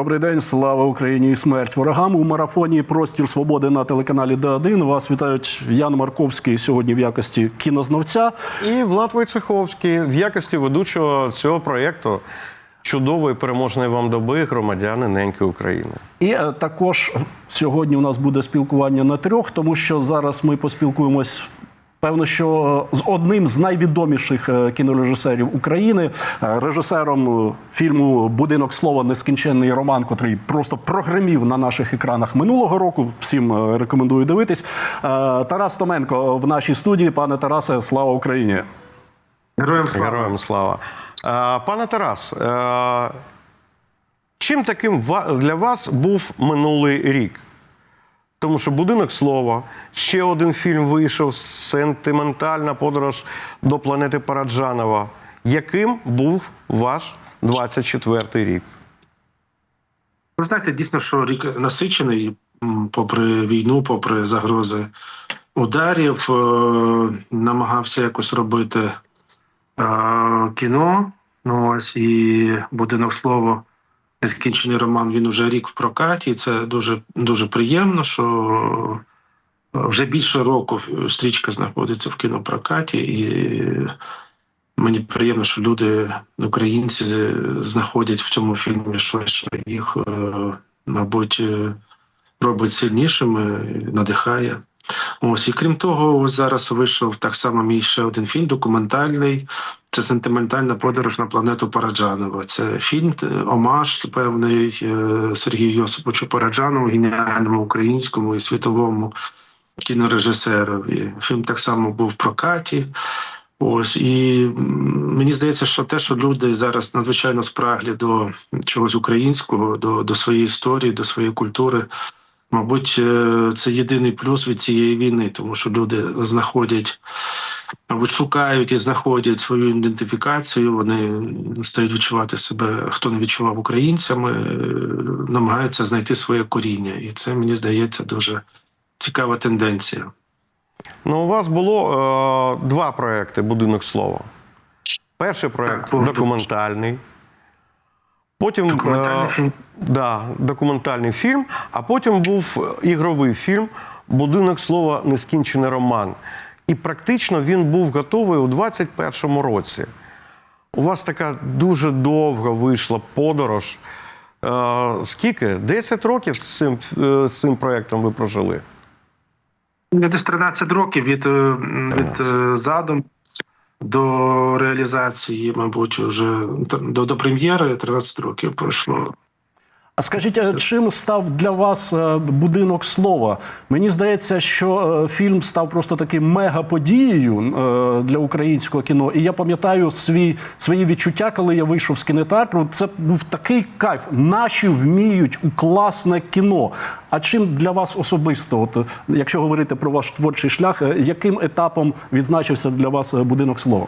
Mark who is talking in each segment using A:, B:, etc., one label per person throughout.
A: Добрий день, слава Україні і смерть ворогам. У марафоні Простір свободи на телеканалі Д1. Вас вітають Ян Марковський сьогодні в якості кінознавця.
B: І Влад Войцеховський в якості ведучого цього проєкту чудової переможної вам доби громадяни неньки України.
A: І е, також сьогодні у нас буде спілкування на трьох, тому що зараз ми поспілкуємось. Певно, що е, з одним з найвідоміших е, кінорежисерів України, е, режисером фільму Будинок слова нескінченний роман, котрий просто прогремів на наших екранах минулого року. Всім рекомендую дивитись. Тарас Томенко в нашій студії. Пане Тарасе, слава Україні!
C: Героям слава.
B: Героям слава. Пане Тарас, чим таким ва- для вас був минулий рік? Тому що будинок слова, ще один фільм вийшов сентиментальна подорож до планети Параджанова. Яким був ваш 24-й рік?
C: Ви знаєте, дійсно, що рік насичений, попри війну, попри загрози ударів, е, намагався якось робити е, кіно. Ну ось і будинок слово. Нескінчений роман він уже рік в прокаті. і Це дуже дуже приємно, що е, вже більше року стрічка знаходиться в кінопрокаті, і Мені приємно, що люди, українці, знаходять в цьому фільмі щось, що їх, е, мабуть, е, робить сильнішими, надихає. Ось і крім того, ось зараз вийшов так само мій ще один фільм документальний. Це сентиментальна подорож на планету Параджанова. Це фільм, е, омаж певний е, Сергію Йосиповичу Параджанову, геніальному українському і світовому кінорежисерові. Фільм так само був в прокаті. Ось і мені здається, що те, що люди зараз надзвичайно спраглі до чогось українського, до, до своєї історії, до своєї культури. Мабуть, е, це єдиний плюс від цієї війни, тому що люди знаходять, мабуть, шукають і знаходять свою ідентифікацію. Вони стають відчувати себе, хто не відчував українцями, е, намагаються знайти своє коріння, і це мені здається дуже цікава тенденція.
B: Ну, у вас було е, два проекти Будинок слова. Перший проект документальний. Потім
C: Документальний
B: е,
C: фільм.
B: Да, документальний фільм, а потім був ігровий фільм Будинок слова Нескінчений роман. І практично він був готовий у 21-му році. У вас така дуже довга вийшла подорож. Е, скільки? 10 років з цим, е, з цим проєктом ви прожили?
C: Десь 13 років від, е, від е, задуму до реалізації, мабуть, вже до, до прем'єри 13 років пройшло.
A: А скажіть, чим став для вас е, будинок слова? Мені здається, що е, фільм став просто таким мегаподією е, для українського кіно. І я пам'ятаю свій свої відчуття, коли я вийшов з кінотеатру. Це був такий кайф. Наші вміють у класне кіно. А чим для вас особисто, от якщо говорити про ваш творчий шлях, яким етапом відзначився для вас будинок слова?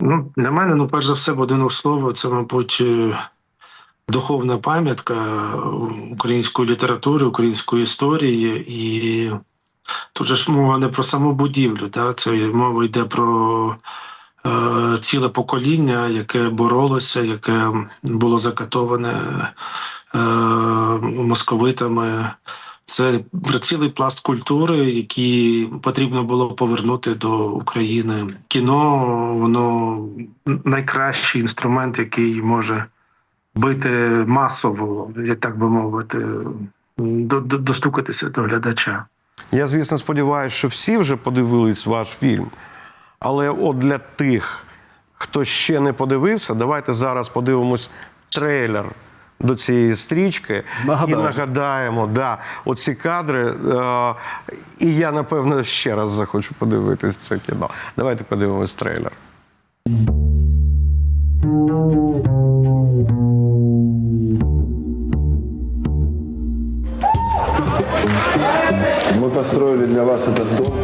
C: Ну, для мене, ну, перш за все, будинок слова це, мабуть, духовна пам'ятка української літератури, української історії. І тут же ж мова не про саму да? це мова йде про е, ціле покоління, яке боролося, яке було закатоване е, московитами. Це цілий пласт культури, який потрібно було повернути до України. Кіно воно найкращий інструмент, який може бити масово, як так би мовити, до- до- достукатися до глядача.
B: Я, звісно, сподіваюся, що всі вже подивились ваш фільм. Але от для тих, хто ще не подивився, давайте зараз подивимось трейлер до цієї стрічки
A: Нагадаємо.
B: і нагадаємо, да, оці кадри. Е- і я, напевно, ще раз захочу подивитись це кіно. Давайте подивимось трейлер.
D: Построили для вас этот дом,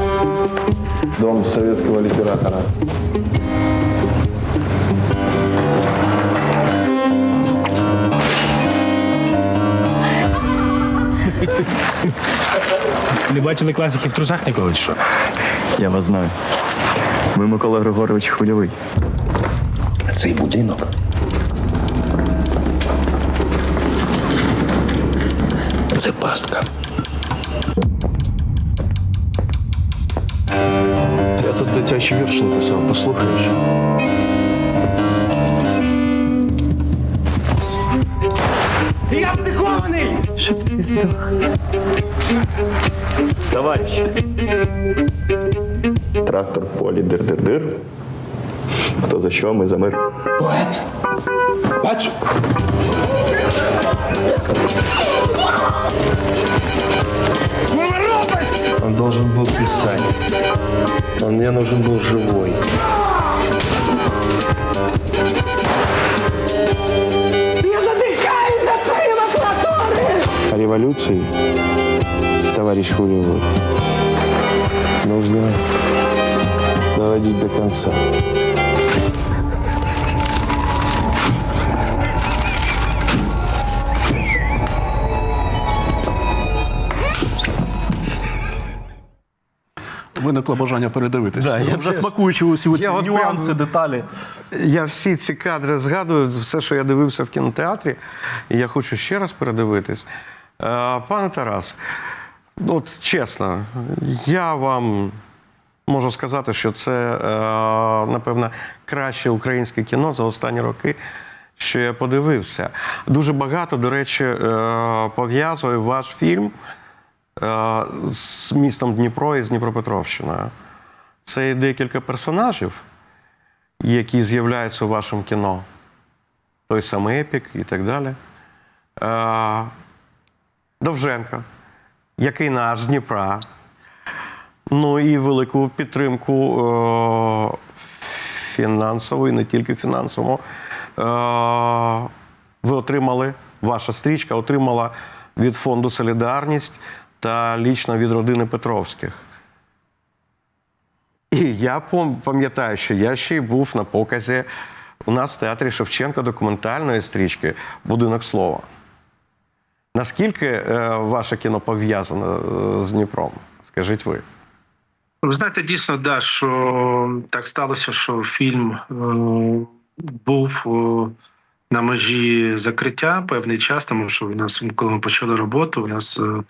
D: дом советского литератора.
E: Не бачили класиків в трусах ніколи чи що?
F: Я вас знаю. Ви Микола Григорович Хвильовий.
E: Цей будинок
G: Це пастка.
D: дитячий вірш написав, послухаєш.
F: Товарищ. Трактор в полі дир-дир-дир. Хто за що, ми за мир.
G: Поет. Бач?
D: Он должен был писать. Он мне нужен был живой.
H: Я задыхаюсь от твоей макулатуры!
D: О революции, товарищ Хулиевой, нужно доводить до конца.
A: Виникло бажання передивитися.
B: Да, я
A: Вже
B: теж.
A: смакуючи усі ці
B: Я от
A: нюанси,
B: прям-
A: деталі.
B: Я всі ці кадри згадую, все, що я дивився в кінотеатрі, і я хочу ще раз передивитись. Е, Пане Тарас, от чесно, я вам можу сказати, що це, е, напевно, краще українське кіно за останні роки, що я подивився. Дуже багато, до речі, е, пов'язує ваш фільм з містом Дніпро і з Дніпропетровщиною. Це декілька персонажів, які з'являються у вашому кіно. Той самий Епік і так далі. Е, Довженко, який наш з Дніпра. Ну і велику підтримку е, фінансову, і не тільки фінансову. Е, ви отримали, ваша стрічка отримала від фонду Солідарність та лічно від родини Петровських. І я пам'ятаю, що я ще й був на показі у нас в театрі Шевченка документальної стрічки Будинок слова. Наскільки е, ваше кіно пов'язане е, з Дніпром? Скажіть ви.
C: Ви знаєте, дійсно, да, що так сталося, що фільм е, був е, на межі закриття певний час, тому що у нас, коли ми почали роботу, у нас е,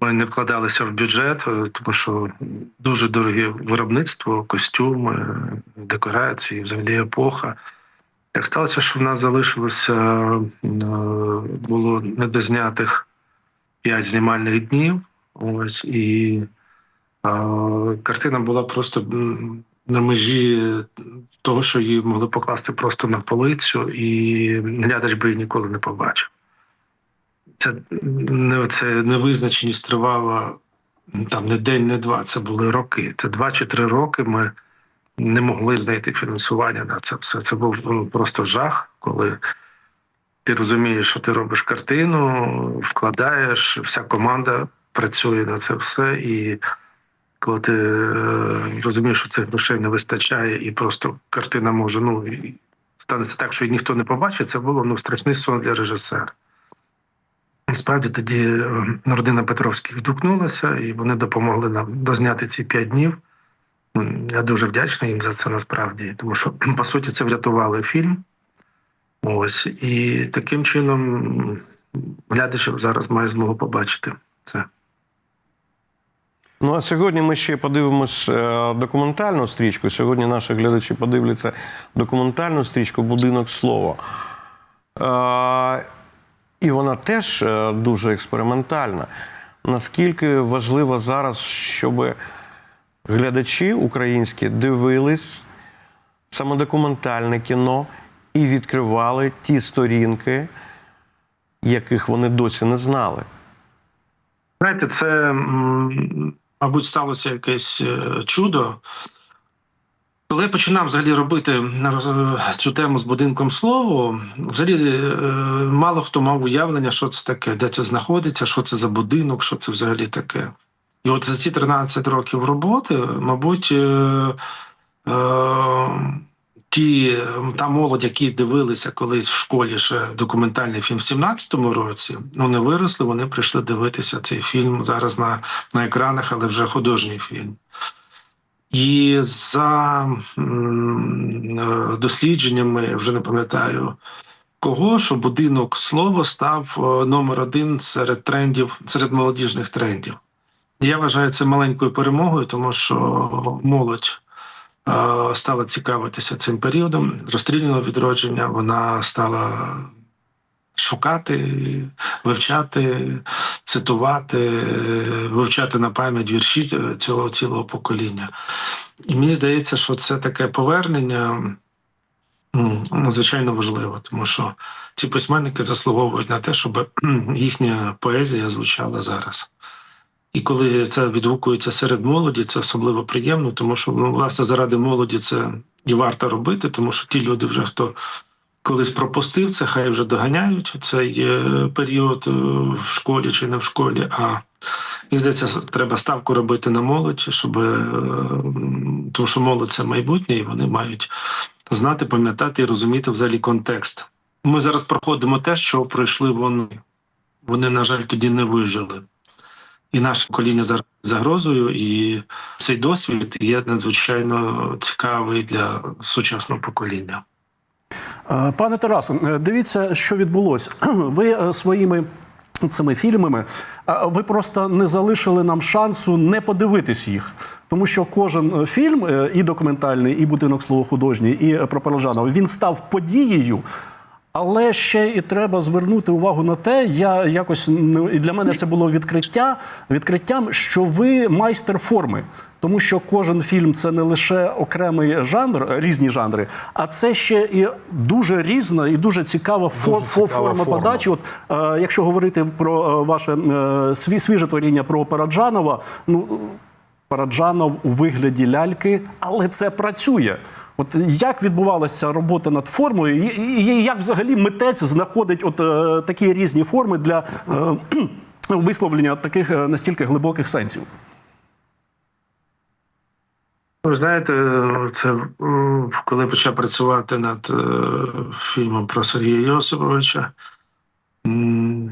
C: ми не вкладалися в бюджет, е, тому що дуже дороге виробництво, костюми, декорації, взагалі епоха. Так сталося, що в нас залишилося е, було недознятих п'ять знімальних днів. Ось і а, картина була просто на межі того, що її могли покласти просто на полицю, і глядач би її ніколи не побачив. Це не це невизначеність тривала там не день, не два. Це були роки. Це два чи три роки ми не могли знайти фінансування на це все. Це був ну, просто жах, коли ти розумієш, що ти робиш картину, вкладаєш, вся команда працює на це все. І коли ти е, розумієш, що цих грошей не вистачає, і просто картина може, ну станеться так, що її ніхто не побачить, це було ну, страшний сон для режисера. Насправді тоді е, родина Петровських відгукнулася, і вони допомогли нам дозняти ці п'ять днів. Я дуже вдячний їм за це насправді, тому що по суті це врятували фільм. Ось і таким чином глядач зараз має змогу побачити це.
B: Ну а сьогодні ми ще подивимось е, документальну стрічку. Сьогодні наші глядачі подивляться документальну стрічку Будинок слова. І вона теж е, дуже експериментальна. Наскільки важливо зараз, щоб глядачі українські дивились саме документальне кіно і відкривали ті сторінки, яких вони досі не знали.
C: Знаєте, це, мабуть, сталося якесь е, чудо. Коли я починав взагалі робити цю тему з будинком слово, взагалі е, мало хто мав уявлення, що це таке, де це знаходиться, що це за будинок, що це взагалі таке. І от за ці 13 років роботи, мабуть, е, е, ті та молодь, які дивилися колись в школі ще документальний фільм в 17-му році, вони виросли, вони прийшли дивитися цей фільм зараз на, на екранах, але вже художній фільм. І за е, дослідженнями, вже не пам'ятаю, кого, що будинок слово став е, номер один серед трендів, серед молодіжних трендів. Я вважаю це маленькою перемогою, тому що молодь е, стала цікавитися цим періодом розстріляного відродження. Вона стала шукати, вивчати, цитувати, вивчати на пам'ять вірші цього цілого покоління. І мені здається, що це таке повернення надзвичайно важливо, тому що ці письменники заслуговують на те, щоб їхня поезія звучала зараз. І коли це відгукується серед молоді, це особливо приємно, тому що ну, власне заради молоді це і варто робити, тому що ті люди, вже хто колись пропустив це, хай вже доганяють цей е, період е, в школі чи не в школі. А мені здається, треба ставку робити на молодь, щоб е, тому що молодь це майбутнє, і вони мають знати, пам'ятати і розуміти взагалі контекст. Ми зараз проходимо те, що пройшли вони. Вони, на жаль, тоді не вижили. І наше покоління зараз загрозою, і цей досвід є надзвичайно цікавий для сучасного покоління.
A: Е, Пане Тарасе, дивіться, що відбулося. Ви е, своїми цими фільмами е, ви просто не залишили нам шансу не подивитись їх. Тому що кожен е, фільм, е, і документальний, і будинок слово художній, і про Парижанова, він став подією. Але ще і треба звернути увагу на те, я якось ну, і для мене це було відкриття, відкриттям, що ви майстер форми. Тому що кожен фільм це не лише окремий жанр, різні жанри, а це ще і дуже різна і дуже цікава,
B: Дуже цікава
A: форма подачі. От е, якщо говорити про е, ваше е, сві, свіже творіння про Параджанова, ну Параджанов у вигляді ляльки, але це працює. От як відбувалася робота над формою, і, і, і як взагалі митець знаходить от е, такі різні форми для е, висловлення таких е, настільки глибоких сенсів?
C: Ви знаєте, це коли почав працювати над е, фільмом про Сергія Йосиповича.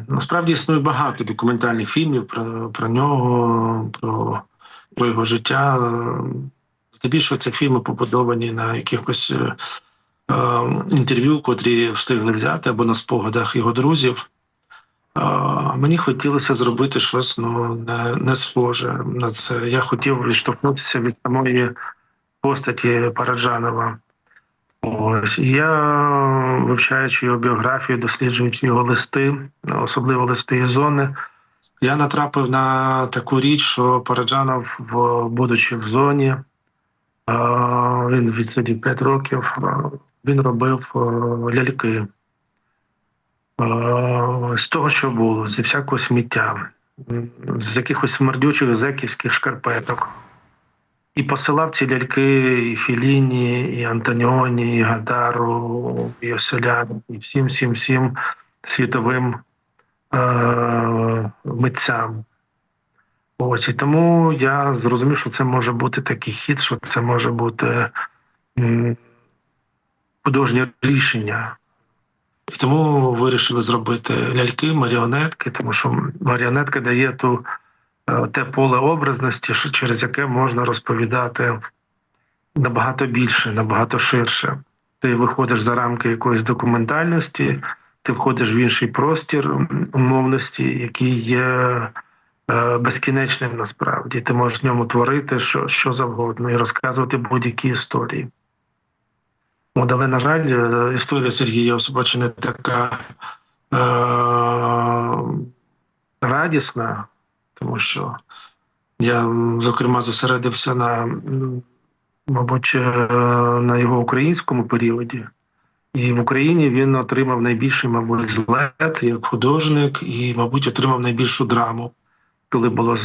C: Насправді існує багато документальних фільмів про, про нього, про, про його життя. Здебільшого це фільми побудовані на якихось е, інтерв'ю, котрі встигли взяти, або на спогадах його друзів. Мені хотілося зробити щось ну, не, не схоже на це. Я хотів відштовхнутися від самої постаті Параджанова. Ось я, вивчаючи його біографію, досліджуючи його листи, особливо листи із зони, я натрапив на таку річ, що Параджанов, будучи в зоні, він відсидів 5 років, він робив ляльки. З того, що було, зі всякого сміття, з якихось смердючих зеківських шкарпеток. І посилав ці ляльки і Філіні, і Антоніоні, і Гадару, і Оселяну, і всім, всім, всім світовим е- митцям. Ось і тому я зрозумів, що це може бути такий хід, що це може бути художнє рішення. І тому вирішили зробити ляльки, маріонетки, тому що маріонетка дає ту е, те поле образності, через яке можна розповідати набагато більше, набагато ширше. Ти виходиш за рамки якоїсь документальності, ти входиш в інший простір умовності, який є е, безкінечним насправді. Ти можеш в ньому творити що, що завгодно і розказувати будь-які історії. От, але, на жаль, е, історія Сергія Осипача не така е- радісна, тому що я, зокрема, зосередився на, мабуть, е, на його українському періоді. І в Україні він отримав найбільший, мабуть, злет як художник, і, мабуть, отримав найбільшу драму, коли було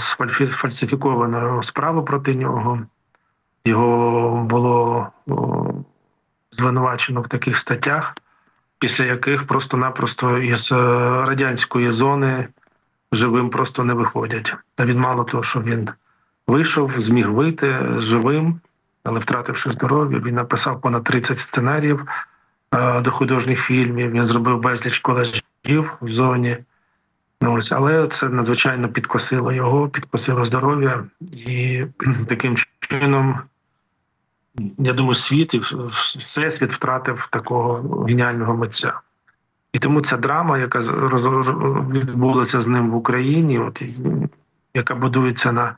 C: фальсифіковано справу проти нього. Його було звинувачено в таких статтях, після яких просто-напросто із е, радянської зони живим просто не виходять. А він мало того, що він вийшов, зміг вийти живим, але втративши здоров'я, він написав понад 30 сценаріїв е, до художніх фільмів. Він зробив безліч коледжів в зоні. Ну, ось, але це надзвичайно підкосило його, підкосило здоров'я, і таким чином я думаю, світ і всесвіт втратив такого геніального митця. І тому ця драма, яка відбулася з ним в Україні, от, яка будується на,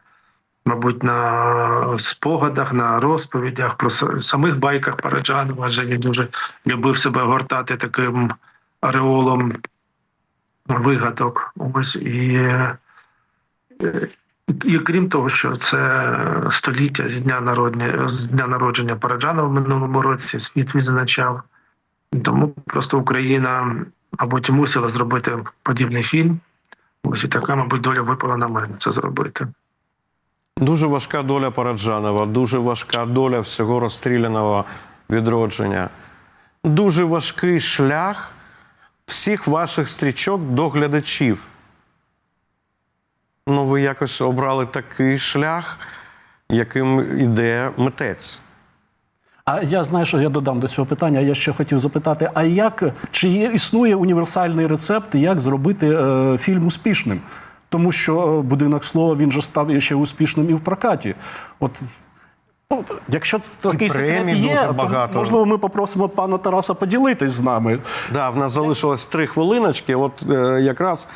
C: мабуть, на спогадах, на розповідях про самих байках Параджанова, адже він дуже любив себе гортати таким ореолом вигадок. Ось і, е, і крім того, що це століття з дня народження, з дня народження Параджанова в минулому році, світ відзначав. Тому просто Україна, мабуть, мусила зробити подібний фільм. Ось і така, мабуть, доля випала на мене це зробити.
B: Дуже важка доля Параджанова, дуже важка доля всього розстріляного відродження. Дуже важкий шлях всіх ваших стрічок до глядачів. Ну, ви якось обрали такий шлях, яким іде митець.
A: А я знаю, що я додам до цього питання. Я ще хотів запитати: а як чи є існує універсальний рецепт, як зробити е, фільм успішним? Тому що е, будинок слова він же став ще успішним і в прокаті. От ну, якщо такий секрет є,
B: дуже
A: то, можливо, ми попросимо пана Тараса поділитись з нами.
B: Да, в нас залишилось три хвилиночки. От е, якраз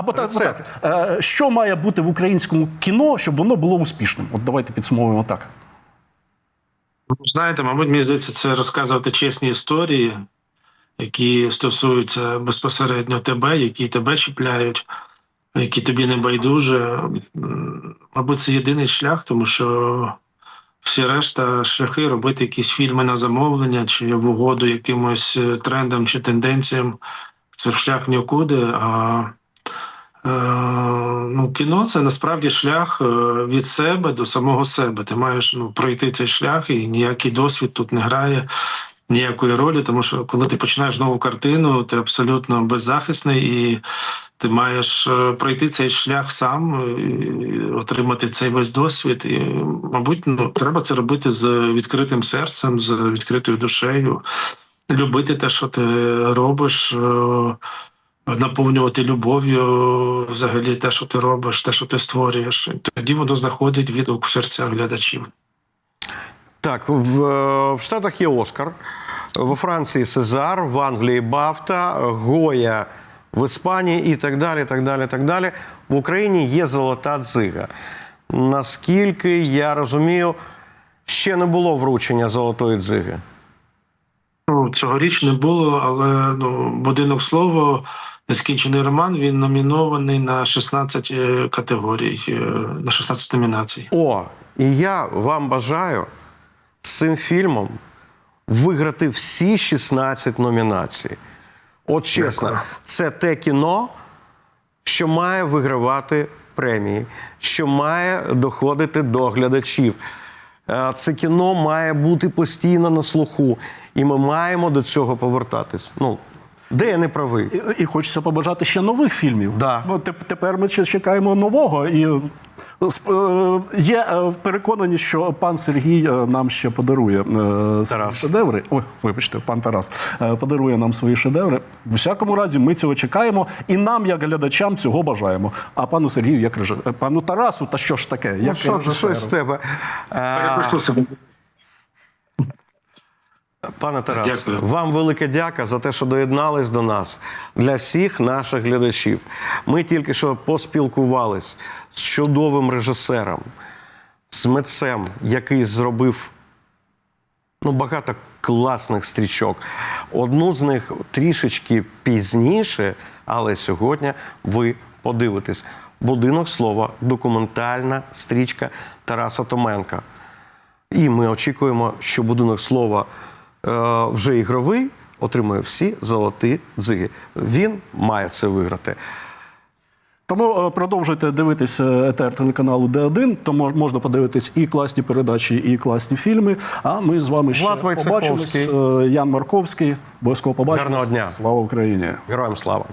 A: Або так, так е, що має бути в українському кіно, щоб воно було успішним? От давайте підсумовуємо так.
C: Ну, Знаєте, мабуть, мені здається, це розказувати чесні історії, які стосуються безпосередньо тебе, які тебе чіпляють, які тобі не байдуже. Мабуть, це єдиний шлях, тому що всі решта шляхи робити якісь фільми на замовлення чи в угоду якимось е, трендам чи тенденціям. Це шлях нікуди. А ну, кіно це насправді шлях е, від себе до самого себе. Ти маєш ну, пройти цей шлях, і ніякий досвід тут не грає ніякої ролі, тому що коли ти починаєш нову картину, ти абсолютно беззахисний і ти маєш е, пройти цей шлях сам, отримати цей весь досвід. І, мабуть, ну, треба це робити з відкритим серцем, з відкритою душею, любити те, що ти робиш. Е, Наповнювати любов'ю взагалі те, що ти робиш, те, що ти створюєш, тоді воно знаходить відгук в серцях глядачів.
B: Так, в, е, в Штатах є Оскар, во Франції Сезар, в Англії Бафта, Гоя в Іспанії і так далі. так далі, так далі. В Україні є золота дзига. Наскільки я розумію, ще не було вручення золотої дзиги.
C: Ну, цьогоріч не було, але ну, будинок слово, нескінчений роман. Він номінований на 16 е, категорій, е, на 16 номінацій.
B: О, і я вам бажаю з цим фільмом виграти всі 16 номінацій. От чесно,
C: Дякую.
B: це те кіно, що має вигравати премії, що має доходити до глядачів. Е, Це кіно має бути постійно на слуху, і ми маємо до цього повертатись. Ну, де я не правий?
A: І, і хочеться побажати ще нових фільмів.
B: Да.
A: Бо тепер ми ще чекаємо нового. І е, е, є е, переконані, що пан Сергій нам ще подарує свої
B: Тарас.
A: шедеври. Ой, вибачте, пан Тарас подарує нам свої шедеври. В усякому разі, ми цього чекаємо, і нам, як глядачам, цього бажаємо. А пану Сергію, як реже... пану Тарасу, та що ж таке?
B: Ну,
A: Як
B: що,
A: режисеру?
B: щось в тебе.
C: Перепишу себе.
B: Пане Тарас,
C: Дякую.
B: вам велика дяка за те, що доєднались до нас для всіх наших глядачів. Ми тільки що поспілкувались з чудовим режисером, з митцем, який зробив ну, багато класних стрічок. Одну з них трішечки пізніше, але сьогодні ви подивитесь. Будинок слова, документальна стрічка Тараса Томенка. І ми очікуємо, що будинок слова вже ігровий отримує всі золоті дзиги. Він має це виграти.
A: Тому е, продовжуйте дивитися етер телеканалу Д1, то можна подивитись і класні передачі, і класні фільми. А ми з вами ще
B: Влад
A: побачимось. Е, Ян Марковський. Обов'язково побачимось.
B: Гарного дня.
A: Слава Україні!
B: Героям слава!